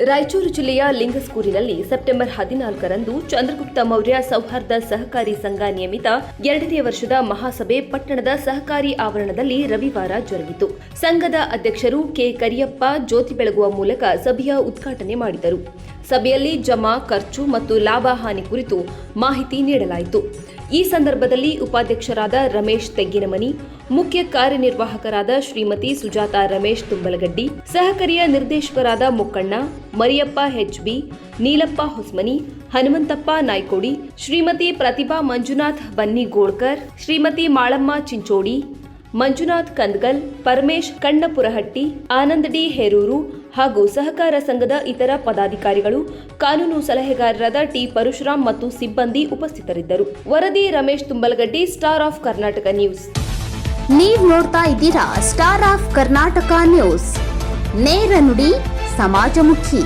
ರಾಯಚೂರು ಜಿಲ್ಲೆಯ ಲಿಂಗಸ್ಕೂರಿನಲ್ಲಿ ಸೆಪ್ಟೆಂಬರ್ ಹದಿನಾಲ್ಕರಂದು ಚಂದ್ರಗುಪ್ತ ಮೌರ್ಯ ಸೌಹಾರ್ದ ಸಹಕಾರಿ ಸಂಘ ನಿಯಮಿತ ಎರಡನೇ ವರ್ಷದ ಮಹಾಸಭೆ ಪಟ್ಟಣದ ಸಹಕಾರಿ ಆವರಣದಲ್ಲಿ ರವಿವಾರ ಜರುಗಿತು. ಸಂಘದ ಅಧ್ಯಕ್ಷರು ಕೆ. ಕರಿಯಪ್ಪ ಜ್ಯೋತಿ ಬೆಳಗುವ ಮೂಲಕ ಸಭೆಯ ಉದ್ಘಾಟನೆ ಮಾಡಿದರು. ಸಭೆಯಲ್ಲಿ ಜಮಾ, ಖರ್ಚು ಮತ್ತು ಲಾಭ ಹಾನಿ ಕುರಿತು ಮಾಹಿತಿ ನೀಡಲಾಯಿತು. ಈ ಸಂದರ್ಭದಲ್ಲಿ ಉಪಾಧ್ಯಕ್ಷರಾದ ರಮೇಶ್ ತೆಗ್ಗಿನಮನಿ, ಮುಖ್ಯ ಕಾರ್ಯನಿರ್ವಾಹಕರಾದ ಶ್ರೀಮತಿ ಸುಜಾತ ರಮೇಶ್ ತುಂಬಲಗಡ್ಡಿ, ಸಹಕರಿಯ ನಿರ್ದೇಶಕರಾದ ಮುಕ್ಕಣ್ಣ, ಮರಿಯಪ್ಪ ಹೆಚ್ಬಿ ನೀಲಪ್ಪ ಹೊಸ್ಮನಿ, ಹನುಮಂತಪ್ಪ ನಾಯ್ಕೋಡಿ, ಶ್ರೀಮತಿ ಪ್ರತಿಭಾ ಮಂಜುನಾಥ್ ಬನ್ನಿಗೋಳ್ಕರ್, ಶ್ರೀಮತಿ ಮಾಳಮ್ಮ ಚಿಂಚೋಡಿ ಮಂಜುನಾಥ್ ಕಂದ್ಗಲ್, ಪರಮೇಶ್ ಕಣ್ಣಪುರಹಟ್ಟಿ, ಆನಂದ್ ಡಿ ಹೇರೂರು ಹಾಗೂ ಸಹಕಾರ ಸಂಘದ ಇತರ ಪದಾಧಿಕಾರಿಗಳು, ಕಾನೂನು ಸಲಹೆಗಾರರಾದ ಟಿ ಪರಶುರಾಮ್ ಮತ್ತು ಸಿಬ್ಬಂದಿ ಉಪಸ್ಥಿತರಿದ್ದರು. ವರದಿ Ramesh Tumbalagaddi, star of Karnataka news. ನೀವು ನೋಡ್ತಾ ಇದ್ದೀರಾ ಸ್ಟಾರ್ ಆಫ್ ಕರ್ನಾಟಕ ನ್ಯೂಸ್. ನೇರ ನುಡಿ, ಸಮಾಜಮುಖಿ.